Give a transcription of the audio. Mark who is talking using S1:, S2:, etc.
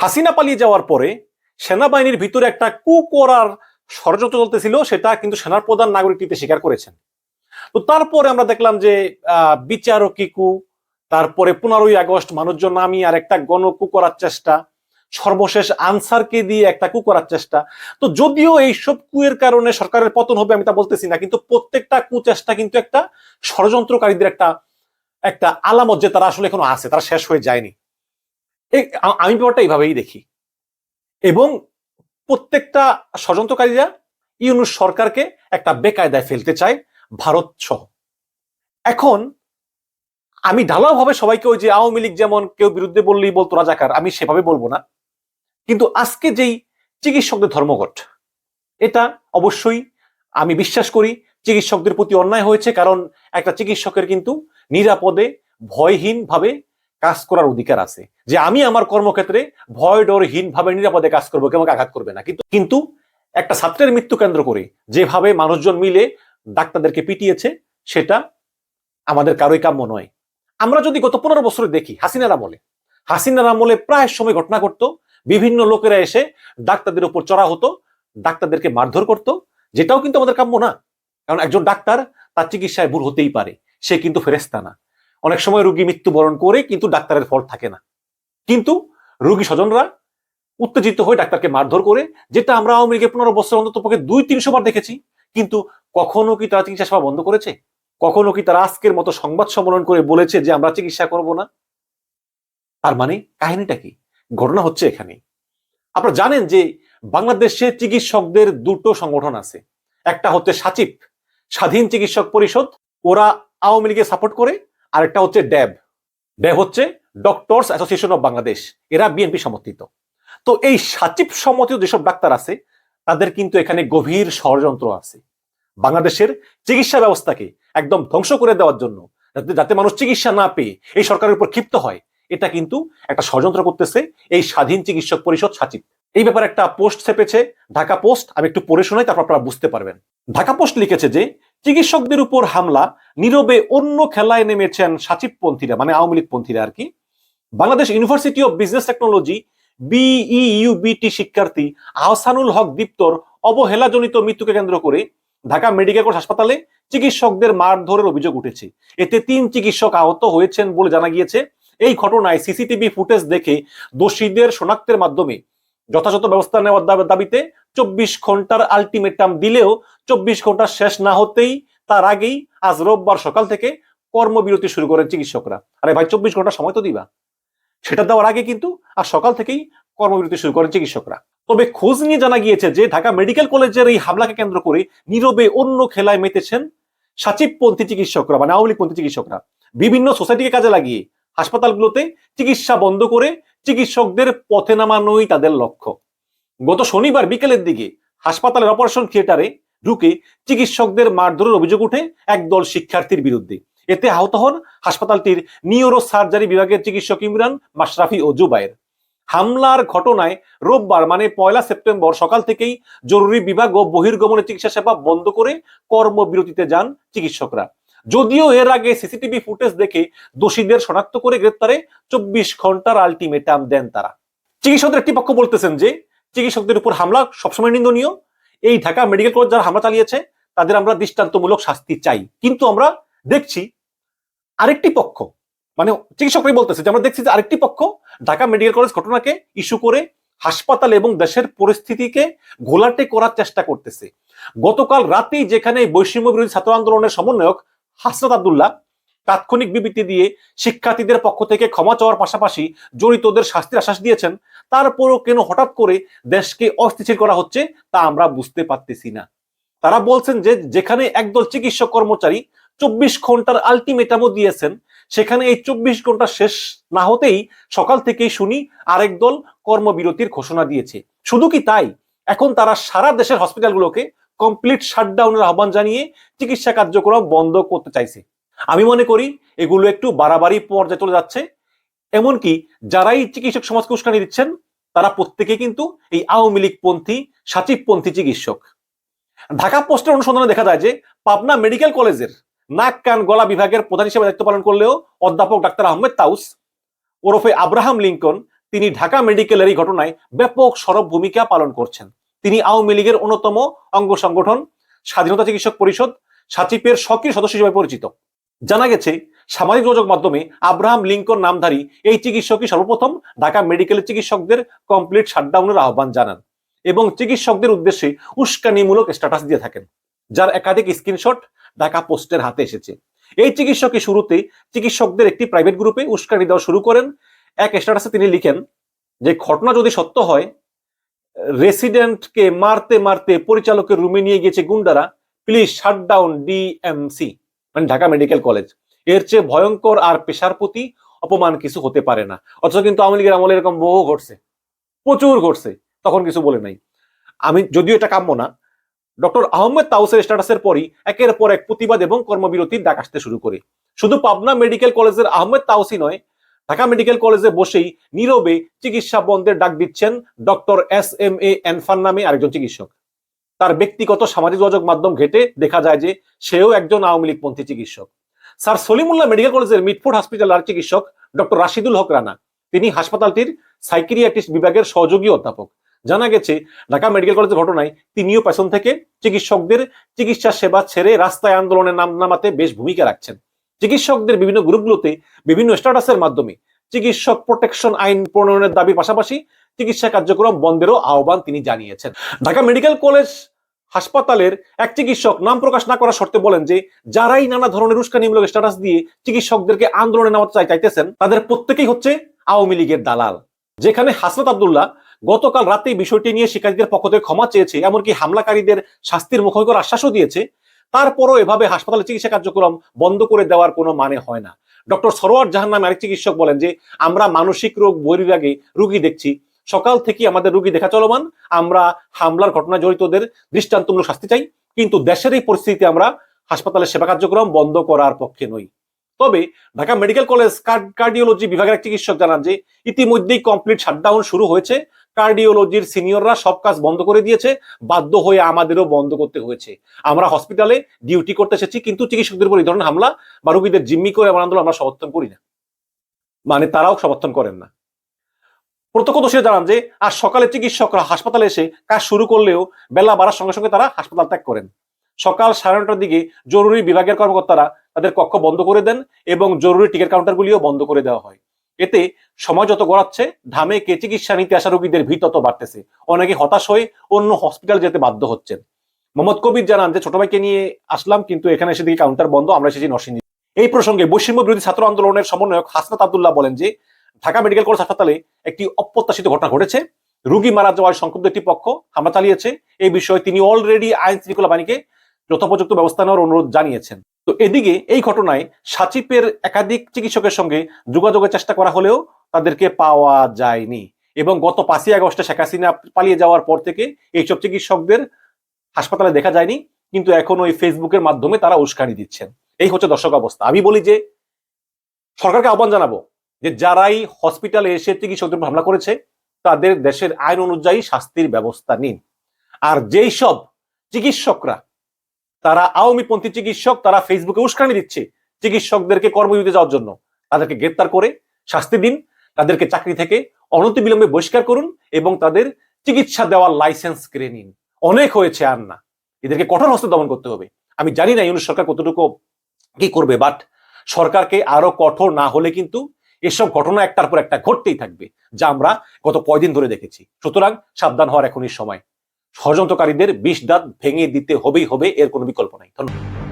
S1: হাসিনা পালিয়ে যাওয়ার পরে সেনাবাহিনীর ভিতরে একটা কু করার ষড়যন্ত্র চলতেছিল সেটা কিন্তু সেনার প্রধান নাগরিকটিতে স্বীকার করেছেন। তো তারপরে আমরা দেখলাম যে আহ, বিচারকী কু তারপরে পনেরোই আগস্ট মানুষজন নামিয়ে আর একটা গণকু করার চেষ্টা সর্বশেষ আনসারকে দিয়ে একটা কু করার চেষ্টা। তো যদিও এইসব কুয়ের কারণে সরকারের পতন হবে আমি তা বলতেছি না কিন্তু প্রত্যেকটা কু চেষ্টা কিন্তু একটা ষড়যন্ত্রকারীদের একটা একটা আলামত যে তারা আসলে এখনও আছে তারা শেষ হয়ে যায়নি। আমি ব্যাপারটা এইভাবেই দেখি। এবং প্রত্যেকটা ষড়যন্ত্রকারীরা ইউনুস সরকারকে একটা বেকায়দায় ফেলতে চায়, ভারত সহ। এখন আমি ঢালাওভাবে সবাইকে ওই যে আওয়ামী লীগ যেমন কেউ বিরুদ্ধে বললেই বলতো, রাজাকার, আমি সেভাবে বলব না। কিন্তু আজকে যেই চিকিৎসকদের ধর্মঘট, এটা অবশ্যই আমি বিশ্বাস করি চিকিৎসকদের প্রতি অন্যায় হয়েছে, কারণ একটা চিকিৎসকের কিন্তু নিরাপদে ভয়হীন ভাবে কাজ করার অধিকার আছে। যে আমি আমার কর্মক্ষেত্রে ভয় ডরহীন ভাবে নিরাপদে কাজ করব, কেউ আমাকে আঘাত করবে না। কিন্তু কিন্তু একটা ছাত্রের মৃত্যু কেন্দ্র করে যেভাবে মানুষজন মিলে ডাক্তারদেরকে পিটিয়েছে, সেটা আমাদের কারোই কাম্য নয়। আমরা যদি গত পনেরো বছরে দেখি, হাসিনার আমলে হাসিনার আমলে প্রায় সময় ঘটনা ঘটতো, বিভিন্ন লোকেরা এসে ডাক্তারদের উপর চড়া হতো, ডাক্তারদেরকে মারধর করতো, যেটাও কিন্তু আমাদের কাম্য না। কারণ একজন ডাক্তার তার চিকিৎসায় ভুল হতেই পারে, সে কিন্তু ফেরেস্তা না। অনেক সময় রোগী মৃত্যুবরণ করে কিন্তু ডাক্তারের ফল থাকে না। কিন্তু রুগী স্বজনরা উত্তেজিত হয়ে ডাক্তারকে মারধর করে, যেটা আমরা আওয়ামী লীগের পনেরো বছর অন্তত পক্ষে দুই তিনশো বার দেখেছি, কিন্তু কখনো কি তারা চিকিৎসা সেবা বন্ধ করেছে? কখনো কি তারা আজকের মতো সংবাদ সম্মেলন করে বলেছে যে আমরা চিকিৎসা করব না? তার মানে কাহিনীটা কি? ঘটনা হচ্ছে এখানে আপনারা জানেন যে বাংলাদেশে চিকিৎসকদের দুটো সংগঠন আছে। একটা হচ্ছে সাচিপ স্বাধীন চিকিৎসক পরিষদ, ওরা আওয়ামী লীগকে সাপোর্ট করে আর একটা হচ্ছে ড্যাব ড্যাব হচ্ছে ডক্টরস অ্যাসোসিয়েশন অফ বাংলাদেশ। এরা বিএনপি সমর্থিত। তো এই সাচিপ সমর্থিত যেসব ডাক্তার আছে, তাদের কিন্তু এখানে গভীর ষড়যন্ত্র আছে। বাংলাদেশের চিকিৎসা ব্যবস্থাকে একদম ধ্বংস করে দেওয়ার জন্য, যাতে মানুষ চিকিৎসা না পেয়ে এই সরকারের উপর ক্ষিপ্ত হয়, এটা কিন্তু একটা ষড়যন্ত্র করতেছে এই স্বাধীন চিকিৎসক পরিষদ সাচিব। এই ব্যাপারে একটা পোস্ট ছেপেছে, ঢাকা পোস্ট। আমি একটু পড়ে শোনাই তারপর আপনারা বুঝতে পারবেন। ঢাকা পোস্ট লিখেছে যে চিকিৎসকদের উপর হামলা, নীরবে অন্য খেলায় নেমেছেন সাচিবপন্থীরা মানে আওয়ামী লীগ পন্থীরা আর কি। Bangladesh university of business technology BUBT শিক্ষার্থী আহসানুল হক দীপ্তর অবহেলাজনিত মৃত্যুকে কেন্দ্র করে ঢাকা মেডিকেল কলেজ হাসপাতালে চিকিৎসকদের মারধরের অভিযোগ উঠেছে। এতে তিন চিকিৎসক আহত হয়েছেন বলে জানা গিয়েছে। এই ঘটনায় সিসিটিভি ফুটেজ দেখে দোষীদের শনাক্তের মাধ্যমে যথাযথ ব্যবস্থা নেওয়ার দাবি- দাবিতে চব্বিশ ঘণ্টার আলটিমেটাম দিলেও চব্বিশ ঘণ্টা শেষ না হতেই তার আগেই আজ রোববার সকাল থেকে কর্মবিরতি শুরু করেন চিকিৎসকরা। আরে ভাই, চব্বিশ ঘণ্টা সময় তো দিবা। সেটা দেওয়ার আগে কিন্তু আর সকাল থেকেই কর্মবিরতি শুরু করেন চিকিৎসকরা। তবে খোঁজ নিয়ে জানা গিয়েছে যে ঢাকা মেডিকেল কলেজের এই হামলাকে কেন্দ্র করে নীরবে অন্য খেলায় মেতেছেন সাচিবপন্থী চিকিৎসকরা মানে আওয়ামী লীগপন্থী চিকিৎসকরা। বিভিন্ন সোসাইটিকে কাজে লাগিয়ে হাসপাতালগুলোতে চিকিৎসা বন্ধ করে চিকিৎসকদের পথে নামানোই তাদের লক্ষ্য। গত শনিবার বিকেলের দিকে হাসপাতালের অপারেশন থিয়েটারে ঢুকে চিকিৎসকদের মারধরের অভিযোগ উঠে একদল শিক্ষার্থীর বিরুদ্ধে। এতে আহত হন হাসপাতালটির নিউরো সার্জারি বিভাগের চিকিৎসক ইমরান মাশরাফি ও জুবায়ের। হামলার ঘটনায় রোববার মানে পয়লা সেপ্টেম্বর সকাল থেকেই জরুরি বিভাগ ও বহির্গমনের চিকিৎসা সেবা বন্ধ করে কর্মবিরতিতে যান চিকিৎসকরা। যদিও এর আগে সিসিটিভি ফুটেজ দেখে দোষীদের শনাক্ত করে গ্রেপ্তারে চব্বিশ ঘণ্টার আলটিমেটাম দেন তারা। চিকিৎসকদের একটি পক্ষ বলতেছেন যে চিকিৎসকদের উপর হামলা সবসময় নিন্দনীয়। এই ঢাকা মেডিকেল কলেজ যারা হামলা চালিয়েছে, তাদের আমরা দৃষ্টান্তমূলক শাস্তি চাই। কিন্তু আমরা দেখছি আরেকটি পক্ষ মানে চিকিৎসকরাই বলতেছে যে আমরা দেখছি যে আরেকটি পক্ষ ঢাকা মেডিকেল কলেজ ঘটনাকে ইস্যু করে হাসপাতাল এবং দেশের পরিস্থিতিকে ঘোলাটে করার চেষ্টা করতেছে। গতকাল রাতেই যেখানে বৈষম্য বিরোধী ছাত্র আন্দোলনের সমন্বয়ক হাসরত আব্দুল্লাহ তাৎক্ষণিক বিবৃতি দিয়ে শিক্ষার্থীদের পক্ষ থেকে ক্ষমা চাওয়ার পাশাপাশি জড়িতদের শাস্তির আশ্বাস দিয়েছেন, তারপরও কেন হঠাৎ করে দেশকে অস্থিতিশীল করা হচ্ছে তা আমরা বুঝতে পারতেছি না। তারা বলছেন যে যেখানে একদল চিকিৎসক কর্মচারী চব্বিশ ঘণ্টার আলটিমেটামও দিয়েছেন, সেখানে এই চব্বিশ ঘণ্টা শেষ না হতেই সকাল থেকেই শুনি আরেক দল কর্মবিরতির ঘোষণা দিয়েছে। শুধু কি তাই? এখন তারা সারা দেশের হসপিটালগুলোকে কমপ্লিট শাটডাউনের আহ্বান জানিয়ে চিকিৎসা কার্যক্রম বন্ধ করতে চাইছে। আমি মনে করি এগুলো একটু বাড়াবাড়ি পর্যায়ে চলে যাচ্ছে। এমনকি যারাই চিকিৎসক সমাজকে উস্কানি দিচ্ছেন, তারা প্রত্যেকে কিন্তু এই আওয়ামী লীগ পন্থী সাচিবপন্থী চিকিৎসক। ঢাকা পোস্টের অনুসন্ধানে দেখা যায় যে পাবনা মেডিকেল কলেজের নাক, কান, গলা বিভাগের প্রধান হিসেবে দায়িত্ব পালন করলেও অধ্যাপক ডাক্তার আহমেদ তাউস, ওরফে আব্রাহাম লিঙ্কন, তিনি ঢাকা মেডিকেলের এই ঘটনায় ব্যাপক সরব ভূমিকা পালন করছেন। তিনি আওয়ামী লীগের অন্যতম অঙ্গ সংগঠন, স্বাধীনতা চিকিৎসক পরিষদ, সাচিপের সক্রিয় সদস্য হিসেবে পরিচিত। জানা গেছে, সামাজিক যোগাযোগ মাধ্যমে আব্রাহাম লিঙ্কন নামধারী এই চিকিৎসকই সর্বপ্রথম ঢাকা মেডিকেলের চিকিৎসকদের কমপ্লিট শাটডাউনের আহ্বান জানান এবং চিকিৎসকদের উদ্দেশ্যে উস্কানিমূলক স্ট্যাটাস দিয়ে থাকেন, যার একাধিক স্ক্রিনশট ঢাকা পোস্টের হাতে এসেছে। এই চিকিৎসকই শুরুতে চিকিৎসকদের একটি প্রাইভেট গ্রুপে উস্কানি দেওয়া শুরু করেন। এক স্ট্যাটাসে তিনি লিখেন, যে ঘটনা যদি সত্য হয়, রেসিডেন্টকে মারতে মারতে পরিচালকের রুমে নিয়ে গিয়েছে গুন্ডারা, প্লিজ শাট ডাউন ডিএমসি। মানে ঢাকা মেডিকেল কলেজ। এর চেয়ে ভয়ঙ্কর আর পেশার প্রতি অপমান কিছু হতে পারে না। অথচ কিন্তু আওয়ামী লীগের আমলে এরকম বহু ঘটছে। প্রচুর ঘটছে, তখন কিছু বলে নাই। আমি যদিও এটা কাম্য না, ডক্টর আহমেদ তাউসের স্ট্যাটাসের পরই একের পর এক প্রতিবাদ এবং কর্মবিরতির ডাক আসতে শুরু করে। শুধু পাবনা মেডিকেল কলেজের আহমেদ তাউসি নয়, ঢাকা মেডিকেল কলেজে বসেই নীরবে চিকিৎসা বন্ধের ডাক দিচ্ছেন ডক্টর এস এম এ এনফান নামে আরেকজন চিকিৎসক। তার ব্যক্তিগত সামাজিক যোগাযোগ মাধ্যম ঘেটে দেখা যায় যে সেও একজন আওয়ামী লীগপন্থী চিকিৎসক। স্যার সলিমুল্লাহ মেডিকেল কলেজের মিটফোর্ড হসপিটালের চিকিৎসক ডক্টর রাশিদুল হক রানা। তিনি হাসপাতালটির সাইকিরিয়াটিস্ট বিভাগের সহযোগী অধ্যাপক। জানা গেছে, ঢাকা মেডিকেল কলেজের ঘটনায় তিনিও পেছন থেকে চিকিৎসকদের চিকিৎসা সেবা ছেড়ে রাস্তায় আন্দোলনের নাম নামাতে বেশ ভূমিকা রাখছেন। চিকিৎসকদের বিভিন্ন গ্রুপগুলোতে বিভিন্ন স্ট্যাটাসের মাধ্যমে চিকিৎসক প্রোটেকশন আইন প্রণয়নের দাবির পাশাপাশি চিকিৎসা কার্যক্রম বন্ধেরও আহ্বান তিনি জানিয়েছেন। ঢাকা মেডিকেল কলেজ হাসপাতালের এক চিকিৎসক নাম প্রকাশ না করার শর্তে বলেন যে, যারাই নানা ধরনের উস্কানিমূলক স্ট্যাটাস দিয়ে চিকিৎসকদেরকে আন্দোলনে নামাতে চাই চাইতেছেন, তাদের প্রত্যেকেই হচ্ছে আওয়ামী লীগের দালাল। যেখানে হাসরত আবদুল্লাহ গতকাল রাতে বিষয়টি নিয়ে শিক্ষার্থীদের পক্ষ থেকে ক্ষমা চেয়েছে, এমনকি হামলাকারীদের শাস্তির মুখোমুখি করার আশ্বাসও দিয়েছে। তারপরও এভাবে হাসপাতালে চিকিৎসা কার্যক্রম বন্ধ করে দেওয়ার কোনো মানে হয় না। ডক্টর সরোয়ার জাহান নামে আরেক চিকিৎসক বলেন যে, আমরা মানসিক রোগ বহির্ভাগে রুগী দেখছি সকাল থেকে আমাদের রুগী দেখা চলমান। আমরা হামলার ঘটনা জড়িতদের দৃষ্টান্তমূলক শাস্তি চাই, কিন্তু দেশের এই পরিস্থিতিতে আমরা হাসপাতালের সেবা কার্যক্রম বন্ধ করার পক্ষে নই। তবে ঢাকা মেডিকেল কলেজ কার্ডিওলজি বিভাগের এক চিকিৎসক জানান যে, ইতিমধ্যেই কমপ্লিট শাটডাউন শুরু হয়েছে। কার্ডিওলজির সিনিয়ররা সব কাজ বন্ধ করে দিয়েছে, বাধ্য হয়ে আমাদেরও বন্ধ করতে হয়েছে। আমরা হসপিটালে ডিউটি করতে এসেছি, কিন্তু চিকিৎসকদের উপর এই ধরনের হামলা বা রুগীদের জিম্মি করে আমার আন্দোলন আমরা সমর্থন করি না। মানে তারাও সমর্থন করেন না। প্রত্যক্ষদর্শীরা জানান যে, আজ সকালে চিকিৎসকরা হাসপাতালে এসে কাজ শুরু করলেও বেলা বাড়ার সঙ্গে সঙ্গে তারা হাসপাতাল ত্যাগ করেন। সকাল সাড়ে নটার দিকে জরুরি বিভাগের কর্মকর্তারা তাদের কক্ষ বন্ধ করে দেন এবং জরুরি টিকিট কাউন্টারগুলিও বন্ধ করে দেওয়া হয়। এতে সময় যত গড়াচ্ছে ঢামে কে চিকিৎসা নিতে আসা রোগীদের ভিড় তত বাড়তেছে। অনেকে হতাশ হয়ে অন্য হসপিটাল যেতে বাধ্য হচ্ছেন। মোহাম্মদ কবির জানান যে, ছোট ভাইকে নিয়ে আসলাম, কিন্তু এখানে এসে দিকে কাউন্টার বন্ধ, আমরা এসেছি নরসিংদী। এই প্রসঙ্গে বৈষম্য বিরোধী ছাত্র আন্দোলনের সমন্বয়ক হাসনাত আবদুল্লাহ বলেন যে ঢাকা মেডিকেল কলেজ হাসপাতালে একটি অপ্রত্যাশিত ঘটনা ঘটেছে। রুগী মারা যাওয়ার সংক্ষুব্ধ একটি পক্ষ হামলা চালিয়েছে। এই বিষয়ে তিনি অলরেডি আইন শৃঙ্খলা বাহিনীকে যথোপযুক্ত ব্যবস্থা নেওয়ার অনুরোধ জানিয়েছেন। তো এদিকে এই ঘটনায় সাচিপের একাধিক চিকিৎসকের সঙ্গে যোগাযোগের চেষ্টা করা হলেও তাদেরকে পাওয়া যায়নি এবং গত পাঁচই আগস্টে শেখ হাসিনা পালিয়ে যাওয়ার পর থেকে এইসব চিকিৎসকদের হাসপাতালে দেখা যায়নি, কিন্তু এখন ওই ফেসবুকের মাধ্যমে তারা উস্কানি দিচ্ছেন। এই হচ্ছে দর্শক অবস্থা। আমি বলি যে সরকারকে আহ্বান জানাব যে যারাই হসপিটালে এসে চিকিৎসকদের হামলা করেছে, তাদের দেশের আইন অনুযায়ী শাস্তির ব্যবস্থা নিন। আর যেই সব চিকিৎসকরা, তারা আওয়ামী পন্থী চিকিৎসক, তারা ফেসবুকে উস্কানি দিচ্ছে চিকিৎসকদেরকে কর্মবিরতি যাওয়ার জন্য, তাদেরকে গ্রেপ্তার করে শাস্তি দিন, তাদেরকে চাকরি থেকে অনতি অনতিবিলম্বে বহিষ্কার করুন এবং তাদের চিকিৎসা দেওয়ার লাইসেন্স কেড়ে নিন। অনেক হয়েছে আর না। এদেরকে কঠোর হস্তে দমন করতে হবে। আমি জানি না ইউনুস সরকার কতটুকু কি করবে বাট সরকারকে আরও কঠোর না হলে কিন্তু এসব ঘটনা একটার পর একটা ঘটতেই থাকবে, যা আমরা গত কয়দিন ধরে দেখেছি। সুতরাং সাবধান হওয়ার এখনই সময়। ষড়যন্ত্রকারীদের বিষ দাঁত ভেঙে দিতে হবেই হবে, এর কোনো বিকল্প নাই। ধন্যবাদ।